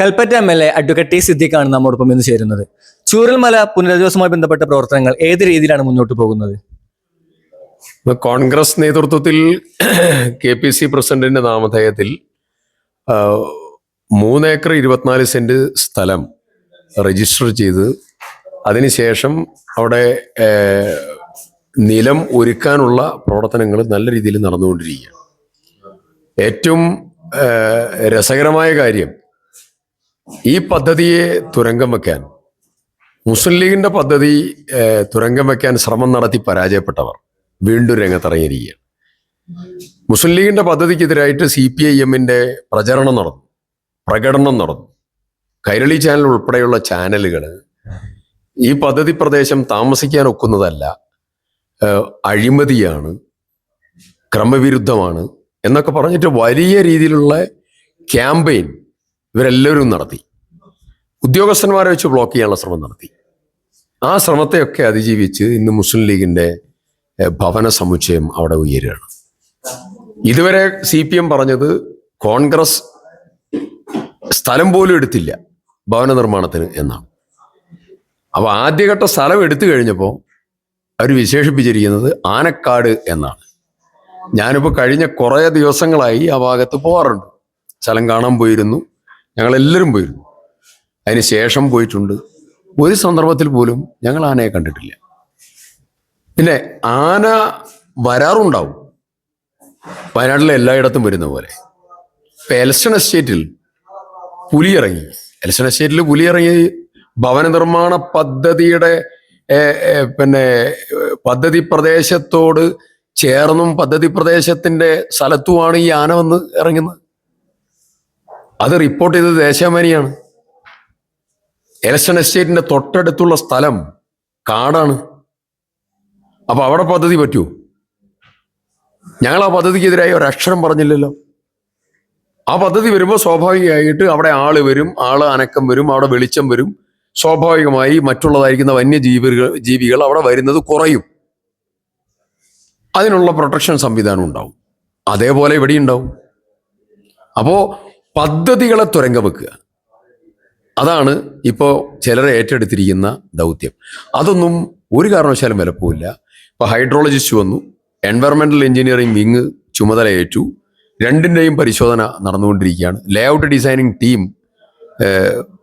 Kalpetta M L A advocate T സിദ്ധിക്കാണ് നമ്മോടൊപ്പം ഇന്ന് ചേരുന്നത്. ചൂരൽമല പുനരധിവാസവുമായി ബന്ധപ്പെട്ട പ്രവർത്തനങ്ങൾ ഏത് രീതിയിലാണ് മുന്നോട്ട് പോകുന്നത്? കോൺഗ്രസ് നേതൃത്വത്തിൽ കെ പി സി പ്രസിഡന്റിന്റെ നാമധേയത്തിൽ മൂന്നേക്കർ ഇരുപത്തിനാല് സെന്റ് സ്ഥലം രജിസ്റ്റർ ചെയ്ത് അതിനുശേഷം അവിടെ നിലം ഒരുക്കാനുള്ള പ്രവർത്തനങ്ങൾ നല്ല രീതിയിൽ നടന്നുകൊണ്ടിരിക്കുകയാണ്. ഏറ്റവും രസകരമായ കാര്യം ഈ പദ്ധതിയെ തുരങ്കം വെക്കാൻ മുസ്ലിം ലീഗിന്റെ പദ്ധതി തുരങ്കം വെക്കാൻ ശ്രമം നടത്തി പരാജയപ്പെട്ടവർ വീണ്ടും രംഗത്തിറങ്ങിയിരിക്കുകയാണ്. മുസ്ലിം ലീഗിന്റെ പദ്ധതിക്കെതിരായിട്ട് സി പി ഐ എമ്മിന്റെ പ്രചരണം നടന്നു പ്രകടനം നടന്നു. കൈരളി ചാനൽ ഉൾപ്പെടെയുള്ള ചാനലുകൾ ഈ പദ്ധതി പ്രദേശം താമസിക്കാൻ ഒക്കുന്നതല്ല അഴിമതിയാണ് ക്രമവിരുദ്ധമാണ് എന്നൊക്കെ പറഞ്ഞിട്ട് വലിയ രീതിയിലുള്ള ക്യാമ്പയിൻ ഇവരെല്ലാവരും നടത്തി. ഉദ്യോഗസ്ഥന്മാരെ വെച്ച് ബ്ലോക്ക് ചെയ്യാനുള്ള ശ്രമം നടത്തി. ആ ശ്രമത്തെയൊക്കെ അതിജീവിച്ച് ഇന്ന് മുസ്ലിം ലീഗിന്റെ ഭവന സമുച്ചയം അവിടെ ഉയരുകയാണ്. ഇതുവരെ സി പി എം പറഞ്ഞത് കോൺഗ്രസ് സ്ഥലം പോലും എടുത്തില്ല ഭവന നിർമ്മാണത്തിന് എന്നാണ്. അപ്പൊ ആദ്യഘട്ട സ്ഥലം എടുത്തു കഴിഞ്ഞപ്പോൾ അവർ വിശേഷിപ്പിച്ചിരിക്കുന്നത് ആനക്കാട് എന്നാണ്. ഞാനിപ്പോൾ കഴിഞ്ഞ കുറേ ദിവസങ്ങളായി ആ ഭാഗത്ത് പോകാറുണ്ട് സ്ഥലം കാണാൻ പോയിരുന്നു. ഞങ്ങളെല്ലാവരും പോയിരുന്നു. അതിന് ശേഷം പോയിട്ടുണ്ട്. ഒരു സന്ദർഭത്തിൽ പോലും ഞങ്ങൾ ആനയെ കണ്ടിട്ടില്ല. പിന്നെ ആന വരാറുണ്ടാവും. വയനാട്ടിലെ എല്ലായിടത്തും വരുന്ന പോലെ. ഇപ്പൊ എലക്ഷൻ എസ്റ്റേറ്റിൽ പുലി ഇറങ്ങി. എലക്ഷൻ എസ്റ്റേറ്റിൽ പുലി ഇറങ്ങി ഭവന നിർമ്മാണ പദ്ധതിയുടെ പിന്നെ പദ്ധതി പ്രദേശത്തോട് ചേർന്നും പദ്ധതി പ്രദേശത്തിന്റെ സ്ഥലത്തുമാണ് ഈ ആന വന്ന് ഇറങ്ങുന്നത്. അത് റിപ്പോർട്ട് ചെയ്തത് ദേശാമാനിയാണ് എലക്ഷൻ എസ്റ്റേറ്റിന്റെ തൊട്ടടുത്തുള്ള സ്ഥലം കാടാണ്. അപ്പൊ അവിടെ പദ്ധതി പറ്റൂ? ഞങ്ങൾ ആ പദ്ധതിക്കെതിരായി ഒരക്ഷരം പറഞ്ഞില്ലല്ലോ. ആ പദ്ധതി വരുമ്പോൾ സ്വാഭാവികമായിട്ട് അവിടെ ആൾ വരും ആൾ അനക്കം വരും അവിടെ വെളിച്ചം വരും. സ്വാഭാവികമായി മറ്റുള്ളതായിരിക്കുന്ന വന്യജീവികൾ ജീവികൾ അവിടെ വരുന്നത് കുറയും. അതിനുള്ള പ്രൊട്ടക്ഷൻ സംവിധാനം ഉണ്ടാവും. അതേപോലെ ഇവിടെ ഉണ്ടാവും. അപ്പോ പദ്ധതികളെ തുരങ്കം വെക്കുക. അതാണ് ഇപ്പോൾ ചിലർ ഏറ്റെടുത്തിരിക്കുന്ന ദൗത്യം. അതൊന്നും ഒരു കാരണവശാലും വിലപ്പോവില്ല ഇപ്പൊ ഹൈഡ്രോളജിസ്റ്റ് വന്നു. എൻവയറമെന്റൽ എഞ്ചിനീയറിംഗ് വിങ് ചുമതലയേറ്റു രണ്ടിന്റെയും പരിശോധന നടന്നുകൊണ്ടിരിക്കുകയാണ്. ലേഔട്ട് ഡിസൈനിങ് ടീം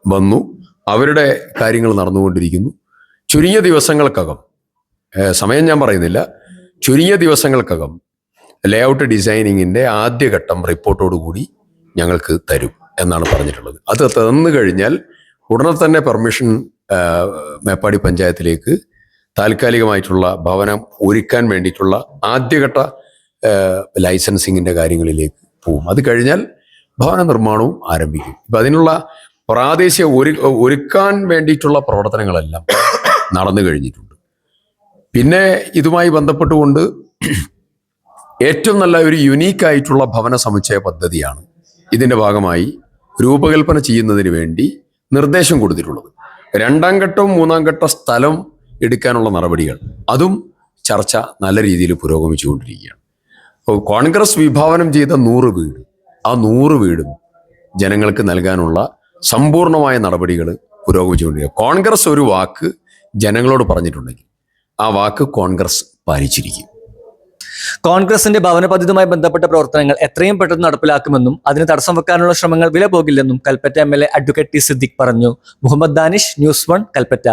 വന്നു. അവരുടെ കാര്യങ്ങൾ നടന്നുകൊണ്ടിരിക്കുന്നു. ചുരുങ്ങിയ ദിവസങ്ങൾക്കകം സമയം ഞാൻ പറയുന്നില്ല. ചുരുങ്ങിയ ദിവസങ്ങൾക്കകം ലേഔട്ട് ഡിസൈനിങ്ങിന്റെ ആദ്യഘട്ടം റിപ്പോർട്ടോടുകൂടി ഞങ്ങൾക്ക് തരും എന്നാണ് പറഞ്ഞിട്ടുള്ളത്. അത് തന്നു കഴിഞ്ഞാൽ ഉടനെ തന്നെ പെർമിഷൻ മേപ്പാടി പഞ്ചായത്തിലേക്ക് താൽക്കാലികമായിട്ടുള്ള ഭവനം ഒരുക്കാൻ വേണ്ടിയിട്ടുള്ള ആദ്യഘട്ട ലൈസൻസിങ്ങിന്റെ കാര്യങ്ങളിലേക്ക് പോകും അത് കഴിഞ്ഞാൽ ഭവന നിർമ്മാണവും ആരംഭിക്കും. ഇപ്പം അതിനുള്ള പ്രാദേശിക ഒരു ഒരുക്കാൻ വേണ്ടിയിട്ടുള്ള പ്രവർത്തനങ്ങളെല്ലാം നടന്നു കഴിഞ്ഞിട്ടുണ്ട്. പിന്നെ ഇതുമായി ബന്ധപ്പെട്ടുകൊണ്ട് ഏറ്റവും നല്ല ഒരു യുനീക്കായിട്ടുള്ള ഭവന സമുച്ചയ പദ്ധതിയാണ് ഇതിന്റെ ഭാഗമായി രൂപകൽപ്പന ചെയ്യുന്നതിന് വേണ്ടി നിർദ്ദേശം കൊടുത്തിട്ടുള്ളത്. രണ്ടാം ഘട്ടവും മൂന്നാം ഘട്ട സ്ഥലം എടുക്കാനുള്ള നടപടികൾ. അതും ചർച്ച നല്ല രീതിയിൽ പുരോഗമിച്ചുകൊണ്ടിരിക്കുകയാണ്. കോൺഗ്രസ് വിഭാവനം ചെയ്ത നൂറ് വീട് ആ നൂറ് വീടും ജനങ്ങൾക്ക് നൽകാനുള്ള സമ്പൂർണമായ നടപടികൾ പുരോഗമിച്ചുകൊണ്ടിരിക്കുക കോൺഗ്രസ് ഒരു വാക്ക് ജനങ്ങളോട് പറഞ്ഞിട്ടുണ്ടെങ്കിൽ ആ വാക്ക് കോൺഗ്രസ് പാലിച്ചിരിക്കും. കോൺഗ്രസിന്റെ ഭവന പദ്ധതിയുമായി ബന്ധപ്പെട്ട പ്രവർത്തനങ്ങൾ എത്രയും പെട്ടെന്ന് നടപ്പിലാക്കുമെന്നും അതിന് തടസ്സം വെക്കാനുള്ള ശ്രമങ്ങൾ വില പോകില്ലെന്നും Kalpetta M L A advocate T Siddique പറഞ്ഞു. Muhammad Danish news one Kalpetta.